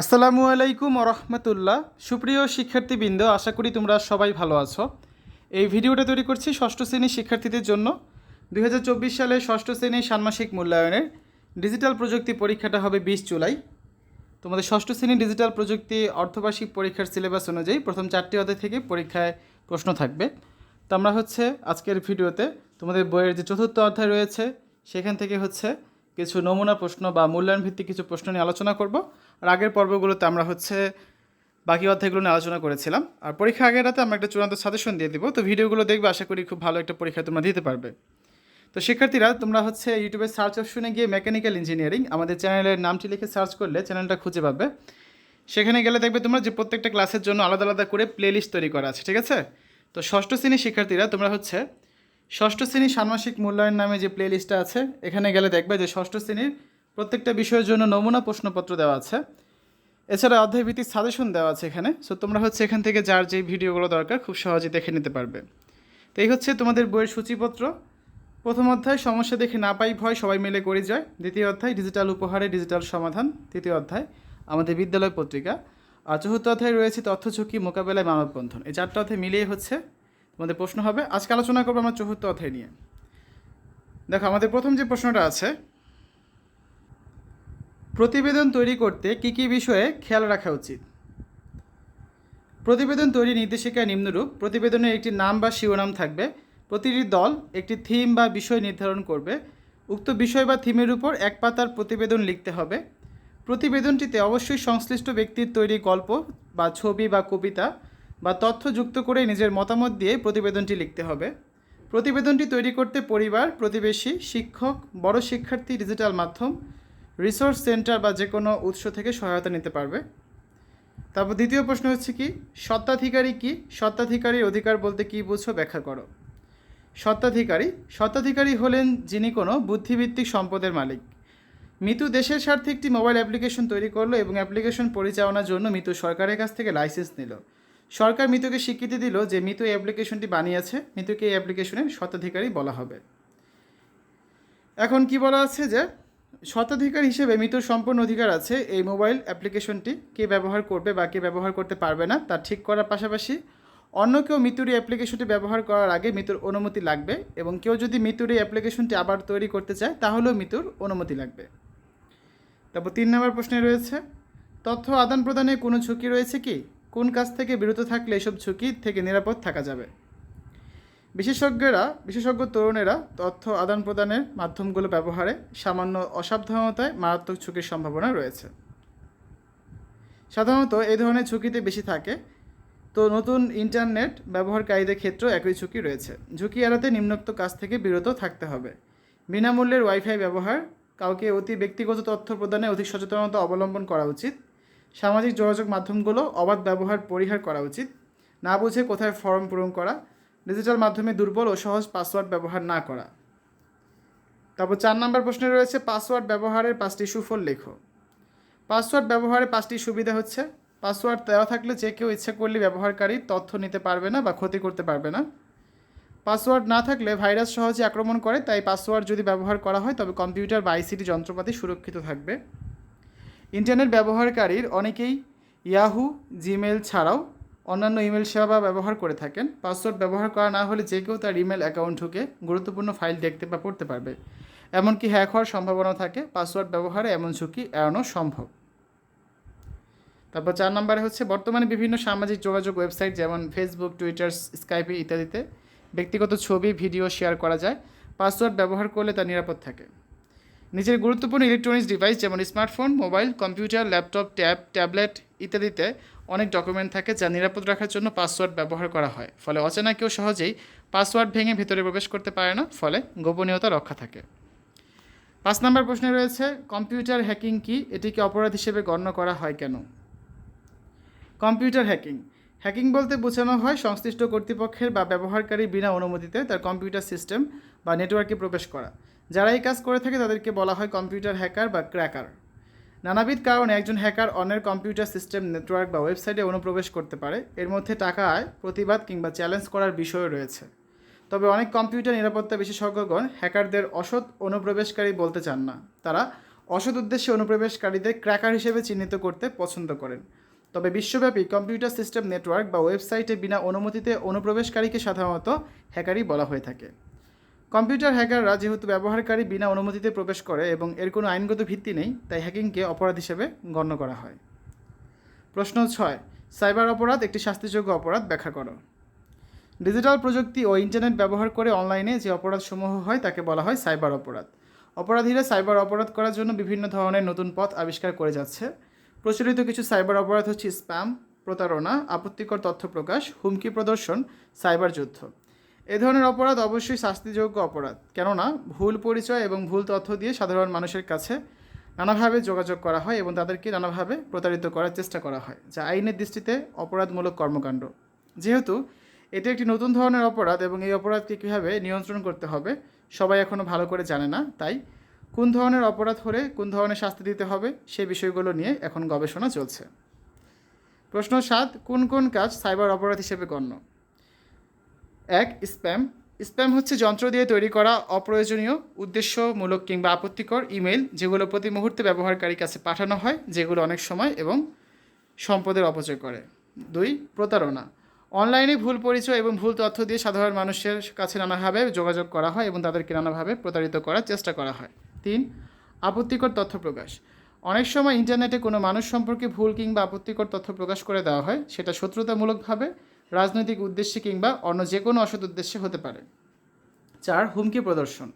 আসসালামু আলাইকুম রহমতুল্লাহ। সুপ্রিয় শিক্ষার্থীবৃন্দ, আশা করি তোমরা সবাই ভালো আছো। এই ভিডিওটা তৈরি করছি ষষ্ঠ শ্রেণির শিক্ষার্থীদের জন্য। দু হাজার চব্বিশ সালে ষষ্ঠ শ্রেণির ষান্মাসিক মূল্যায়নের ডিজিটাল প্রযুক্তি পরীক্ষাটা হবে বিশ জুলাই। তোমাদের ষষ্ঠ শ্রেণির ডিজিটাল প্রযুক্তি অর্ধবার্ষিক পরীক্ষার সিলেবাস অনুযায়ী প্রথম চারটি অধ্যায় থেকে পরীক্ষায় প্রশ্ন থাকবে। তো আমরা হচ্ছে আজকের ভিডিওতে তোমাদের বইয়ের যে চতুর্থ অধ্যায় রয়েছে, সেখান থেকে হচ্ছে কিছু নমুনা প্রশ্ন বা মূল্যায়ন ভিত্তিক কিছু প্রশ্ন নিয়ে আলোচনা করব। আর আগের পর্বগুলোতে আমরা হচ্ছে বাকি অধ্যায়গুলো নিয়ে আলোচনা করেছিলাম। আর পরীক্ষা আগের রাতে আমরা একটা চূড়ান্ত সাজেশন দিয়ে দিব। তো ভিডিওগুলো দেখবে, আশা করি খুব ভালো একটা পরীক্ষা তোমরা দিতে পারবে। তো শিক্ষার্থীরা, তোমরা হচ্ছে ইউটিউবে সার্চ অপশনে গিয়ে মেকানিক্যাল ইঞ্জিনিয়ারিং আমাদের চ্যানেলের নামটি লিখে সার্চ করলে চ্যানেলটা খুঁজে পাবে। সেখানে গেলে দেখবে তোমরা যে প্রত্যেকটা ক্লাসের জন্য আলাদা আলাদা করে প্লেলিস্ট তৈরি করা আছে, ঠিক আছে? তো ষষ্ঠ শ্রেণির শিক্ষার্থীরা, তোমরা হচ্ছে ষষ্ঠ শ্রেণির ষান্মাসিক মূল্যায়ন নামে যে প্লেলিস্টটা আছে, এখানে গেলে দেখবে যে ষষ্ঠ শ্রেণির প্রত্যেকটা বিষয়ের জন্য নমুনা প্রশ্নপত্র দেওয়া আছে। এছাড়া অধ্যায়ভিত্তিক সাজেশন দেওয়া আছে এখানে। সো তোমরা হচ্ছে এখান থেকে যার যে ভিডিওগুলো দরকার খুব সহজে দেখে নিতে পারবে। তো এই হচ্ছে তোমাদের বইয়ের সূচিপত্র। প্রথম অধ্যায়, সমস্যা দেখে না পাই ভয়, সবাই মিলে করে যায় দ্বিতীয় অধ্যায়, ডিজিটাল উপহারে ডিজিটাল সমাধান। তৃতীয় অধ্যায়, আমাদের বিদ্যালয় পত্রিকা। আর চতুর্থ অধ্যায় রয়েছে তথ্য ঝুঁকি মোকাবেলায় মানববন্ধন এই চারটা অধ্যায় মিলিয়ে হচ্ছে তোমাদের প্রশ্ন হবে। আজকে আলোচনা করব আমরা চতুর্থ অধ্যায় নিয়ে। দেখো, আমাদের প্রথম যে প্রশ্নটা আছে প্রতিবেদন তৈরি করতে কী কী বিষয়ে খেয়াল রাখা উচিত? প্রতিবেদন তৈরি নির্দেশিকা নিম্নরূপ। প্রতিবেদনের একটি নাম বা শিরোনাম থাকবে। প্রতিটি দল একটি থিম বা বিষয় নির্ধারণ করবে। উক্ত বিষয় বা থিমের উপর এক পাতার প্রতিবেদন লিখতে হবে। প্রতিবেদনটিতে অবশ্যই সংশ্লিষ্ট ব্যক্তির তৈরি গল্প বা ছবি বা কবিতা বা তথ্য যুক্ত করে নিজের মতামত দিয়ে প্রতিবেদনটি লিখতে হবে। প্রতিবেদনটি তৈরি করতে পরিবার, প্রতিবেশী, শিক্ষক, বড় শিক্ষার্থী, ডিজিটাল মাধ্যম রিসোর্স সেন্টার বা যে কোনো উৎস থেকে সহায়তা নিতে পারবে। তারপর দ্বিতীয় প্রশ্ন হচ্ছে কি, স্বত্বাধিকারী কি? স্বত্বাধিকারীর অধিকার বলতে কি বুঝো ব্যাখ্যা করো। স্বত্বাধিকারী স্বত্বাধিকারী হলেন যিনি কোনো বুদ্ধিভিত্তিক সম্পদের মালিক। মিতু দেশের স্বার্থে একটি মোবাইল অ্যাপ্লিকেশন তৈরি করল এবং অ্যাপ্লিকেশন পরিচালনার জন্য মিতু সরকারের কাছ থেকে লাইসেন্স নিল। সরকার মিতুকে স্বীকৃতি দিল যে মিতু এই অ্যাপ্লিকেশনটি বানিয়েছে। মিতুকে এই অ্যাপ্লিকেশনের স্বত্বাধিকারী বলা হবে। এখন কি বলা আছে যে স্বত্বাধিকার হিসেবে মৃত্যুর সম্পূর্ণ অধিকার আছে এই মোবাইল অ্যাপ্লিকেশনটি। কে ব্যবহার করবে বা কে ব্যবহার করতে পারবে না, তা ঠিক করার পাশাপাশি অন্য কেউ মৃত্যুর এই অ্যাপ্লিকেশনটি ব্যবহার করার আগে মৃত্যুর অনুমতি লাগবে এবং কেউ যদি মৃত্যুর এই অ্যাপ্লিকেশনটি আবার তৈরি করতে চায়, তাহলেও মৃত্যুর অনুমতি লাগবে। তারপর তিন নম্বর প্রশ্নে রয়েছে, তথ্য আদান প্রদানে কোনো ঝুঁকি রয়েছে কি? কোন কাজ থেকে বিরত থাকলে এসব ঝুঁকি থেকে নিরাপদ থাকা যাবে? বিশেষজ্ঞরা, বিশেষজ্ঞ তরুণেরা তথ্য আদান প্রদানের মাধ্যমগুলো ব্যবহারে সামান্য অসাবধানতায় মারাত্মক ঝুঁকির সম্ভাবনা রয়েছে। সাধারণত এই ধরনের ঝুঁকিতে বেশি থাকে। তো নতুন ইন্টারনেট ব্যবহারকারীদের ক্ষেত্রেও একই ঝুঁকি রয়েছে। ঝুঁকি এড়াতে নিম্নোক্ত কাজ থেকে বিরত থাকতে হবে। বিনামূল্যের ওয়াইফাই ব্যবহার, কাউকে অতি ব্যক্তিগত তথ্য প্রদানে অধিক সচেতনতা অবলম্বন করা উচিত, সামাজিক যোগাযোগ মাধ্যমগুলো অবাধ ব্যবহার পরিহার করা উচিত, না বুঝে কোথায় ফর্ম পূরণ করা ডিজিটাল মাধ্যমে দুর্বল ও সহজ পাসওয়ার্ড ব্যবহার না করা। তারপর চার নম্বর প্রশ্নে রয়েছে, পাসওয়ার্ড ব্যবহারের পাঁচটি সুফল লেখো। পাসওয়ার্ড ব্যবহারের পাঁচটি সুবিধা হচ্ছে, পাসওয়ার্ড দেওয়া থাকলে যে কেউ ইচ্ছা করলে ব্যবহারকারী তথ্য নিতে পারবে না বা ক্ষতি করতে পারবে না। পাসওয়ার্ড না থাকলে ভাইরাস সহজে আক্রমণ করে, তাই পাসওয়ার্ড যদি ব্যবহার করা হয়, তবে কম্পিউটার বা আইসিটি যন্ত্রপাতি সুরক্ষিত থাকবে। ইন্টারনেট ব্যবহারকারীর অনেকেই ইয়াহু জিমেল ছাড়াও অন্যান্য ইমেল সেবা ব্যবহার করে থাকেন। পাসওয়ার্ড ব্যবহার করা না হলে যে কেউ তার ইমেল অ্যাকাউন্ট ঢুকে গুরুত্বপূর্ণ ফাইল দেখতে বা পড়তে পারবে। এমনকি হ্যাক হওয়ার সম্ভাবনা থাকে। পাসওয়ার্ড ব্যবহারে এমন ঝুঁকি এড়ানো সম্ভব। তারপর চার নম্বরে হচ্ছে বর্তমানে বিভিন্ন সামাজিক যোগাযোগ ওয়েবসাইট যেমন ফেসবুক টুইটার স্কাইপে ইত্যাদিতে ব্যক্তিগত ছবি, ভিডিও শেয়ার করা যায়। পাসওয়ার্ড ব্যবহার করলে তা নিরাপদ থাকে। নিজের গুরুত্বপূর্ণ ইলেকট্রনিক্স ডিভাইস যেমন smartphone mobile computer laptop tab tablet ইত্যাদিতে অনেক ডকুমেন্ট থাকে যা নিরাপদ রাখার জন্য পাসওয়ার্ড ব্যবহার করা হয়। ফলে অচেনা কেউ সহজেই পাসওয়ার্ড ভেঙে ভেতরে প্রবেশ করতে পারে না, ফলে গোপনীয়তা রক্ষা থাকে। পাঁচ নম্বর প্রশ্নে রয়েছে, কম্পিউটার হ্যাকিং কি? এটিকে অপরাধ হিসেবে গণ্য করা হয় কেন? Computer hacking. হ্যাকিং বলতে বোঝানো হয় সংশ্লিষ্ট কর্তৃপক্ষের বা ব্যবহারকারী বিনা অনুমতিতে তার কম্পিউটার সিস্টেম বা নেটওয়ার্কে প্রবেশ করা। যারা এই কাজ করে থাকে তাদেরকে বলা হয় কম্পিউটার হ্যাকার বা ক্র্যাকার। নানাবিধ কারণে একজন হ্যাকার অন্যের কম্পিউটার সিস্টেম নেটওয়ার্ক বা ওয়েবসাইটে অনুপ্রবেশ করতে পারে। এর মধ্যে টাকা আয় প্রতিবাদ কিংবা চ্যালেঞ্জ করার বিষয় রয়েছে। তবে অনেক কম্পিউটার নিরাপত্তা বিশেষজ্ঞগণ হ্যাকারদের অসৎ অনুপ্রবেশকারী বলতে চান না। তারা অসৎ উদ্দেশ্যে অনুপ্রবেশকারীদের ক্র্যাকার হিসেবে চিহ্নিত করতে পছন্দ করেন। তবে বিশ্বব্যাপী কম্পিউটার সিস্টেম নেটওয়ার্ক বা ওয়েবসাইটে বিনা অনুমতিতে অনুপ্রবেশকারীকে সাধারণত হ্যাকারই বলা হয়ে থাকে। কম্পিউটার হ্যাকাররা যেহেতু ব্যবহারকারী বিনা অনুমতিতে প্রবেশ করে এবং এর কোনো আইনগত ভিত্তি নেই, তাই হ্যাকিংকে অপরাধ হিসেবে গণ্য করা হয়। প্রশ্ন ছয়, সাইবার অপরাধ একটি শাস্তিযোগ্য অপরাধ ব্যাখ্যা করো। ডিজিটাল প্রযুক্তি ও ইন্টারনেট ব্যবহার করে অনলাইনে যে অপরাধসমূহ হয় তাকে বলা হয় সাইবার অপরাধ। অপরাধীরা সাইবার অপরাধ করার জন্য বিভিন্ন ধরনের নতুন পথ আবিষ্কার করে যাচ্ছে। প্রচলিত কিছু সাইবার অপরাধ হচ্ছে স্প্যাম, প্রতারণা, আপত্তিকর তথ্য প্রকাশ, হুমকি প্রদর্শন, সাইবার যুদ্ধ। এ ধরনের অপরাধ অবশ্যই শাস্তিযোগ্য অপরাধ, কেননা ভুল পরিচয় এবং ভুল তথ্য দিয়ে সাধারণ মানুষের কাছে নানাভাবে যোগাযোগ করা হয় এবং তাদেরকে নানাভাবে প্রতারিত করার চেষ্টা করা হয়, যা আইনের দৃষ্টিতে অপরাধমূলক কর্মকাণ্ড। যেহেতু এটি একটি নতুন ধরনের অপরাধ এবং এই অপরাধকে কীভাবে নিয়ন্ত্রণ করতে হবে, সবাই এখনও ভালো করে জানে না, তাই কোন ধরনের অপরাধ হলে কোন ধরনের শাস্তি দিতে হবে সেই বিষয়গুলো নিয়ে এখন গবেষণা চলছে। প্রশ্ন সাত, কোন কোন কাজ সাইবার অপরাধ হিসেবে গণ্য? এক, স্প্যাম। স্প্যাম হচ্ছে যন্ত্র দিয়ে তৈরি করা অপ্রয়োজনীয়, উদ্দেশ্যমূলক কিংবা আপত্তিকর ইমেল যেগুলো প্রতি মুহূর্তে ব্যবহারকারীর কাছে পাঠানো হয়, যেগুলো অনেক সময় এবং সম্পদের অপচয় করে। দুই, প্রতারণা। অনলাইনে ভুল পরিচয় এবং ভুল তথ্য দিয়ে সাধারণ মানুষের কাছে নানাভাবে যোগাযোগ করা হয় এবং তাদেরকে নানাভাবে প্রতারিত করার চেষ্টা করা হয়। তিন, আপত্তিকর তথ্য প্রকাশ। অনেক সময় ইন্টারনেটে কোনো মানুষ সম্পর্কে ভুল কিংবা আপত্তিকর তথ্য প্রকাশ করে দেওয়া হয়, সেটা শত্রুতামূলকভাবে রাজনৈতিক উদ্দেশ্যে কিংবা অন্য যে কোনো অসৎ উদ্দেশ্যে হতে পারে। চার, হুমকি প্রদর্শন।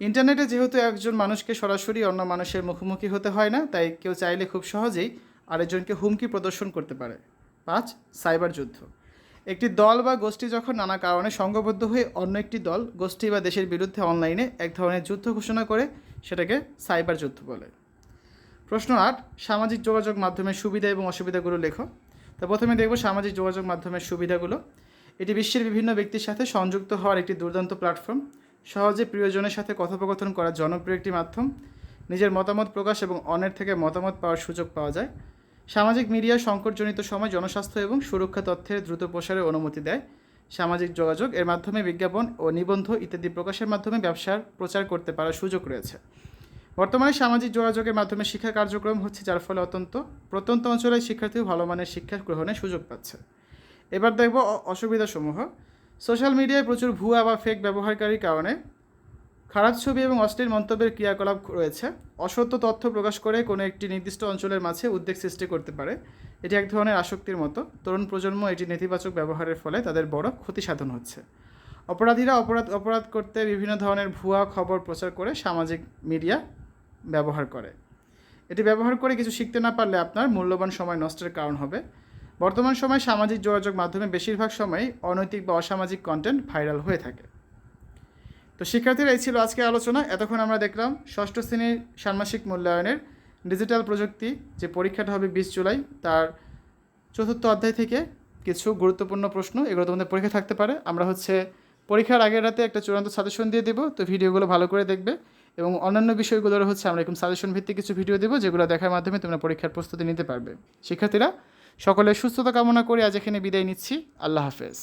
ইন্টারনেটে যেহেতু একজন মানুষকে সরাসরি অন্য মানুষের মুখোমুখি হতে হয় না, তাই কেউ চাইলে খুব সহজেই আরেকজনকে হুমকি প্রদর্শন করতে পারে। পাঁচ, সাইবার যুদ্ধ। একটি দল বা গোষ্ঠী যখন নানা কারণে সংঘবদ্ধ হয়ে অন্য একটি দল, গোষ্ঠী বা দেশের বিরুদ্ধে অনলাইনে এক ধরনের যুদ্ধ ঘোষণা করে, সেটাকে সাইবার যুদ্ধ বলে। প্রশ্ন আট, সামাজিক যোগাযোগ মাধ্যমের সুবিধা এবং অসুবিধাগুলো লেখো। তা প্রথমে দেখব সামাজিক যোগাযোগ মাধ্যমের সুবিধাগুলো। এটি বিশ্বের বিভিন্ন ব্যক্তির সাথে সংযুক্ত হওয়ার একটি দুর্দান্ত প্ল্যাটফর্ম। সহজে প্রিয়জনের সাথে কথোপকথন করার জনপ্রিয় একটি মাধ্যম। নিজের মতামত প্রকাশ এবং অন্যের থেকে মতামত পাওয়ার সুযোগ পাওয়া যায়। সামাজিক মিডিয়া সংকটজনিত সময় জনস্বাস্থ্য এবং সুরক্ষা তথ্যের দ্রুত প্রসারের অনুমতি দেয়। সামাজিক যোগাযোগ এর মাধ্যমে বিজ্ঞাপন ও নিবন্ধ ইত্যাদি প্রকাশের মাধ্যমে ব্যবসার প্রচার করতে পারার সুযোগ রয়েছে। বর্তমানে সামাজিক যোগাযোগের মাধ্যমে শিক্ষা কার্যক্রম হচ্ছে যার ফলে অত্যন্ত, প্রত্যন্ত অঞ্চলের শিক্ষার্থীও ভালো মানের শিক্ষা গ্রহণের সুযোগ পাচ্ছে। এবার দেখব অসুবিধাসমূহ। সোশ্যাল মিডিয়ায় প্রচুর ভুয়া বা ফেক ব্যবহারকারীর কারণে খারাপ ছবি এবং অশ্লীল মন্তব্যের ক্রিয়াকলাপ রয়েছে। অসত্য তথ্য প্রকাশ করে কোনো একটি নির্দিষ্ট অঞ্চলের মাঝে উদ্বেগ সৃষ্টি করতে পারে। এটি এক ধরনের আসক্তির মতো। তরুণ প্রজন্ম এটি নেতিবাচক ব্যবহারের ফলে তাদের বড় ক্ষতি সাধন হচ্ছে। অপরাধীরা অপরাধ অপরাধ করতে বিভিন্ন ধরনের ভুয়া খবর প্রচার করে সামাজিক মিডিয়া ব্যবহার করে। এটি ব্যবহার করে কিছু শিখতে না পারলে আপনার মূল্যবান সময় নষ্টের কারণ হবে। বর্তমান সময়ে সামাজিক যোগাযোগ মাধ্যমে বেশিরভাগ সময় অনৈতিক বা অসামাজিক কন্টেন্ট ভাইরাল হয়ে থাকে। তো শিক্ষার্থীরা, এই ছিল আজকে আলোচনা। এতক্ষণ আমরা দেখলাম ষষ্ঠ শ্রেণির ষান্মাসিক মূল্যায়নের ডিজিটাল প্রযুক্তি যে পরীক্ষাটা হবে বিশ জুলাই, তার চতুর্থ অধ্যায় থেকে কিছু গুরুত্বপূর্ণ প্রশ্ন, এগুলো তোমাদের পরীক্ষা থাকতে পারে। আমরা হচ্ছে পরীক্ষার আগের রাতে একটা চূড়ান্ত সাজেশন দিয়ে দেবো। তো ভিডিওগুলো ভালো করে দেখবে। এবং অন্যান্য বিষয়গুলোর হচ্ছে আমরা এরকম সাজেশন ভিত্তিক কিছু ভিডিও দেবো, যেগুলো দেখার মাধ্যমে তোমরা পরীক্ষার প্রস্তুতি নিতে পারবে। শিক্ষার্থীরা, সকলের সুস্থতা কামনা করে আজ এখানে বিদায় নিচ্ছি। আল্লাহ হাফেজ।